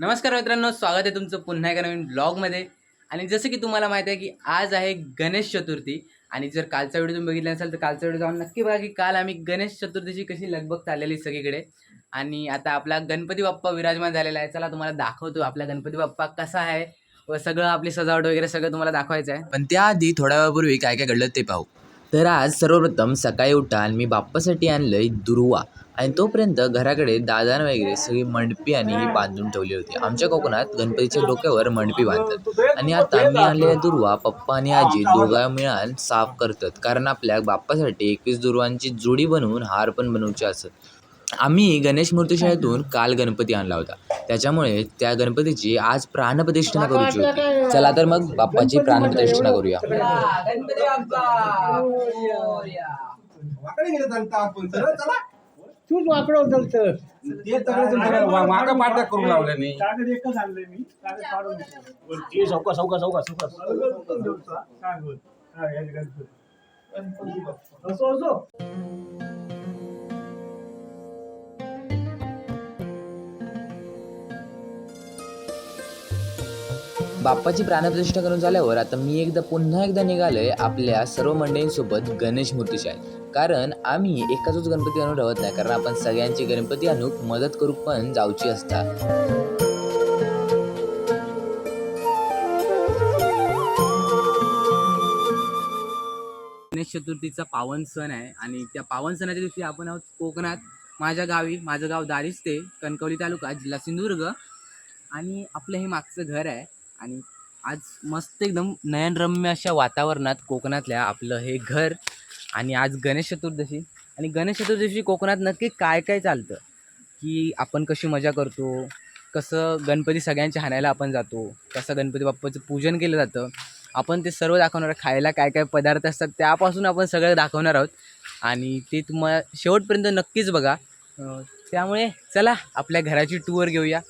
नमस्कार मित्रांनो स्वागत आहे तुमचं पुन्हा एका नवीन ब्लॉगमध्ये आणि जसं की तुम्हाला माहिती आहे की आज आहे गणेश चतुर्थी. आणि जर कालचा व्हिडिओ तुम्ही बघितला असाल तर कालचा व्हिडिओ जाऊन नक्की बघा की काल आम्ही गणेश चतुर्थीची कशी लगबग चाललेली सगळीकडे. आणि आता आपला गणपती बाप्पा विराजमान झालेला आहे. चला तुम्हाला दाखवतो आपला गणपती बाप्पा कसा आहे. व सगळं आपली सजावट वगैरे सगळं तुम्हाला दाखवायचं आहे. पण त्याआधी थोड्या वेळापूर्वी काय काय घडलं ते पाहू. तर आज सर्वप्रथम सकाळी उठा आणि मी बाप्पासाठी आणलंय दुर्वा. आणि तोपर्यंत घराकडे दादान वगैरे सगळी मंडपी आणि बांधून ठेवली होती. आमच्या कोकणात गणपतीच्या डोक्यावर मंडपी बांधतात. आणि आता मी आणलेल्या दुर्वा पप्पा आणि आजी दोघा मिळून साफ करतात. कारण आपल्या बाप्पासाठी एकवीस दुर्वांची जोडी बनवून हार पण बनवचे असत आम्ही गणेश मूर्तीशाळेतून काल गणपती आणला होता. त्याच्यामुळे त्या गणपतीची आज प्राणप्रतिष्ठा करूची होती. चला तर मग बाप्पाची प्राणप्रतिष्ठा करूया. तूच वाकडं होतं तर. ते सगळे मागा पाठ्या करून लावल्या नाही कागद एकच आणले मी. कागद कागद. हा, हे गणपती. असो असो बाप्पाची प्राणप्रतिष्ठा करून झाल्यावर आता मी एकदा पुन्हा एकदा निघालोय आपल्या सर्व मंडळींसोबत गणेश मूर्तीशाळेत कारण आम्ही एकाचच गणपती आणून ठेवत नाही कारण आपण सगळ्यांची गणपती आणूक मदत करू पण जाऊची असतात गणेश चतुर्थीचा पावन सण आहे आणि त्या पावन सणाच्या दिवशी आपण आहोत कोकणात. माझ्या गावी माझं गाव दारिस्ते कणकवली तालुका जिल्हा सिंधुदुर्ग. आणि आपलं हे मागचं घर आहे. आणि आज मस्त एकदम नयनरम्य अशा वातावरणात कोकणातल्या आपलं हे घर आणि आज गणेश चतुर्दशी. आणि गणेश चतुर्दशी कोकणात नक्की काय काय चालतं? की आपण कशी मजा करतो? कसं गणपती सगळ्यांच्या हाणायला आपण जातो? कसं गणपती बाप्पाचं पूजन केलं जातं? आपण ते सर्व दाखवणार आहोत. खायला काय काय पदार्थ असतात त्यापासून आपण सगळं दाखवणार आहोत. आणि ते तुम्हाला शेवटपर्यंत नक्कीच बघा. त्यामुळे चला आपल्या घराची टूर घेऊया.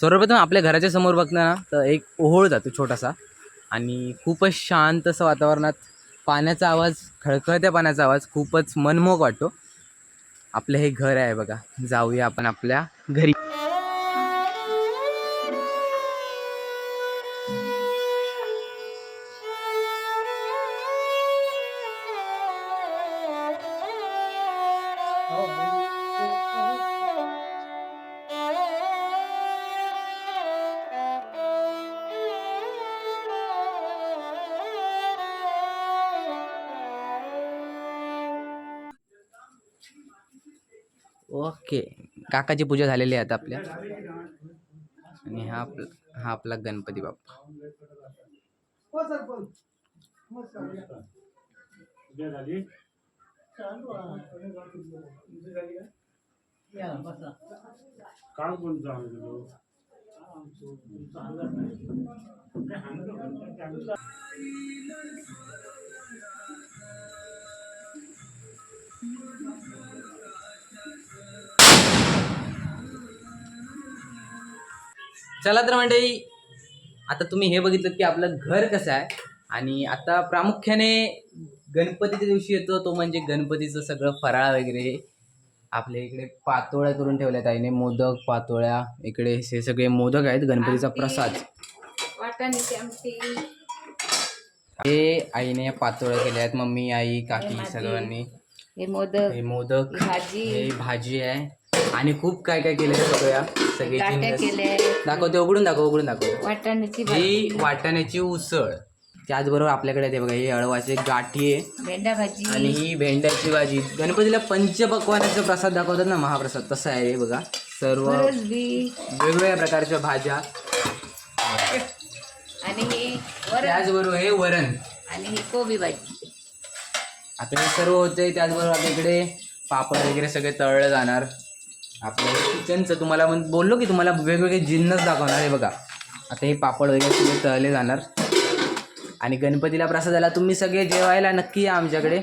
सर्वप्रथम आपल्या घराच्या समोर बघताना ना तर एक ओहोळ जातो छोटासा. आणि खूपच शांत असं वातावरणात पाण्याचा आवाज खळखळत्या पाण्याचा आवाज खूपच मनमोहक वाटतो. आपलं हे घर आहे बघा. जाऊया आपण आपल्या घरी. हो. ओके. काकाची पूजा झालेली आहे आता आपल्या. आणि हा आपला हा आपला गणपती बाप्पा. उद्या झाली चांगलं चालू तर मंडळी आता तुम्ही हे बघितलं की आपलं घर कसं आहे. आणि आता प्रामुख्याने गणपतीच्या दिवशी येतो तो म्हणजे गणपतीचं सगळं फराळ वगैरे. आपल्या इकडे पातोळ्या करून ठेवल्यात आईने मोदक पातोळ्या इकडे हे सगळे मोदक आहेत गणपतीचा. प्रसाद. हे आईने या पातोळ्या केल्या आहेत मम्मी आई काकी. सर्वांनी हे मोदक. हे मोदक. भाजी. हे भाजी आहे. आणि खूप काय काय केलं सगळ्या सगळे काट्या. केले दाखवते उघडून दाखव उघडून दाखव. वाटाण्याची भाजी. ही वाटाण्याची उसळ. त्याचबरोबर आपल्याकडे ते बघा हे अळवाचे गाठी आहे. भेंडा आणि भाजी ही भेंड्याची भाजी. गणपतीला पंचपक्वानाचा प्रसाद दाखवतात ना महाप्रसाद. तसं आहे हे बघा. सर्व फरसबी वेगवेगळ्या प्रकारच्या भाज्या. आणि हे वरण. त्याचबरोबर हे वरण. आणि ही कोबी भाजी. आता हे सर्व होते त्याचबरोबर आपल्या इकडे पापड वगैरे सगळे तळलं जाणार. आपलं किचनचं तुम्हाला पण बोललो की तुम्हाला वेगवेगळे जिन्नस दाखवणार हे बघा. आता हे पापड वगैरे सगळे तळले जाणार. आणि गणपतीला प्रसादाला तुम्ही सगळे जेवायला नक्की या आमच्याकडे.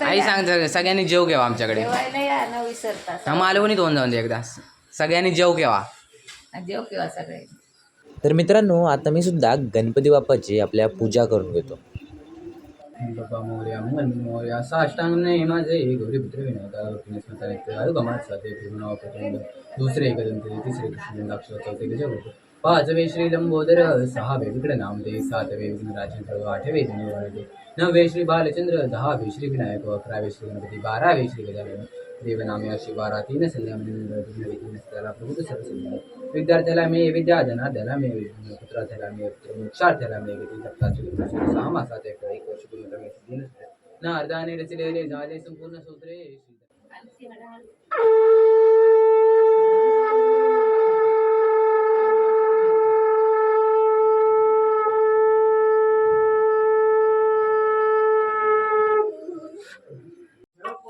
आई. सांग सगळ्यांनी जेव घ्यावा आमच्याकडे. जेवायला या न विसरता. हा मालवणी दोन जाऊन दे एकदा. सगळ्यांनी जेव घ्यावा जेव किंवा सगळे. तर मित्रांनो आता मी सुद्धा गणपती बाप्पाची आपल्या पूजा करून घेतो. बाबा मोर्या मन मोर्या साष्टांग नाही माझे गौरी पुत्र विनोदा गणेश स्मृता गमात साते प्रचंड दुसरे एकदंते तिसरे कृष्ण अक्षर चौथे गजवत पाचवे श्री लंबोदर सहावे विकड नामदे सातवे विघ्न राजेंद्र आठवे धनुर्वणते नववे श्री बालचंद्र दहावे श्री विनायक अकरावे श्री गणपती बारावे श्री गजानन देवनामे अशी तीन संयम विद्यार्थ्याला मे विद्या धनाध्याला मे पुत्रार्थ्याला मे पुत्र मोक्षार्थ्याला मे विधी सप्ताची सहा मासात एक वर्ष पूर्ण ना अर्धाने रचलेले झाले संपूर्ण सूत्रे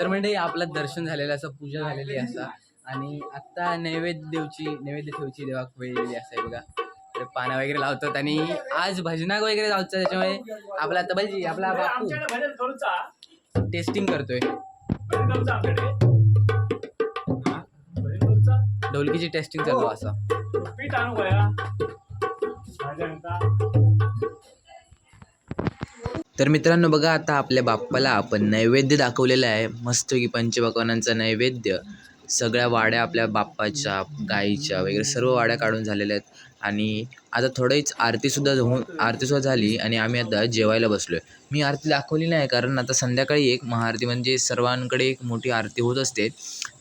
तर म्हणजे आपलं दर्शन झालेलं असं पूजा झालेली असा. आणि आता नैवेद्य देवची नैवेद्य ठेवची देवा वेळलेली असं बघा. तर पानं वगैरे लावतात आणि आज भजनाक वगैरे लावतात त्याच्यामुळे आपला आता पाहिजे आपला बापू टेस्टिंग करतोय. ढोलकीची टेस्टिंग चालू असं. तर मित्रांनो बघा आता आपल्या बाप्पाला आपण नैवेद्य दाखवलेलं आहे. मस्त की नैवेद्य. सगळ्या वाड्या आपल्या बाप्पाच्या गाईच्या वगैरे सर्व वाड्या काढून झालेल्या आहेत. आणि आता थोडंच आरतीसुद्धा होऊन आरतीसुद्धा झाली आणि आम्ही आता जेवायला बसलो आहे मी आरती दाखवली नाही कारण आता संध्याकाळी एक महाआरती म्हणजे सर्वांकडे एक मोठी आरती होत असते.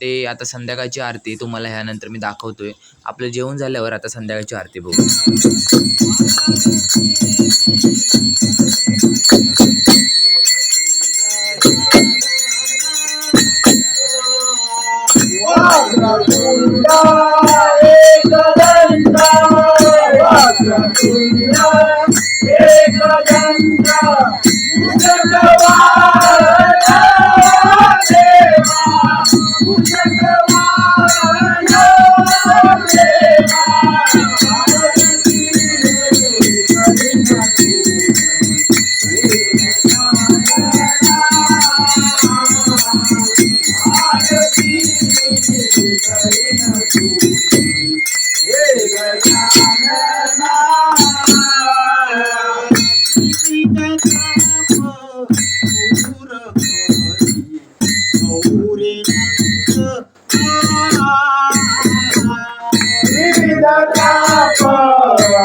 ते आता संध्याकाळची आरती तुम्हाला ह्यानंतर मी दाखवतो आहे आपलं जेवण झाल्यावर आता संध्याकाळची आरती बघू. ఏకదంత జగవా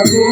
ಸಾಧು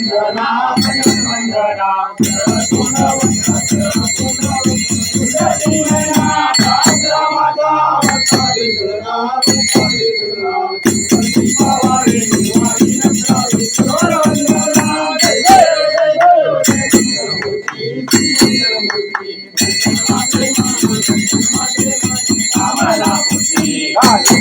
వందనా జగన్ వందనా జగన్ వందనా మాతా God.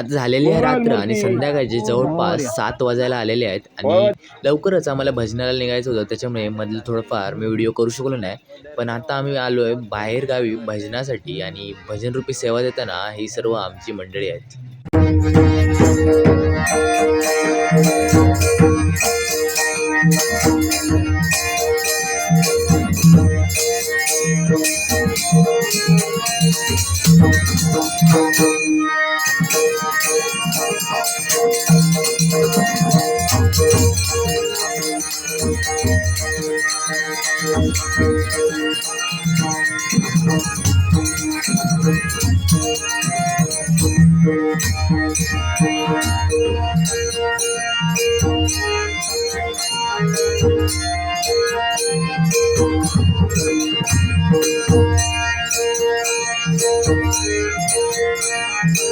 आता झालेली आहे रात्र आणि संध्याकाळचे जवळपास सात वाजायला आलेले आहेत आणि लवकरच आम्हाला भजनाला निघायचं होतं त्याच्यामुळे मधलं थोडंफार मी व्हिडिओ करू शकलो नाही. पण आता आम्ही आलो आहे बाहेरगावी भजनासाठी आणि भजनरूपी सेवा देताना ही सर्व आमची मंडळी आहेत.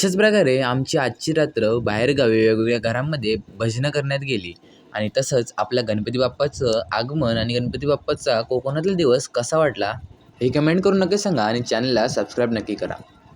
अशाच प्रकारे आमची आजची रात्र बाहेरगावी वेगवेगळ्या घरांमध्ये भजनं करण्यात गेली. आणि तसंच आपल्या गणपती बाप्पाचं आगमन आणि गणपती बाप्पाचा कोकणातला दिवस कसा वाटला हे कमेंट करून नक्की सांगा आणि चॅनलला सबस्क्राईब नक्की करा.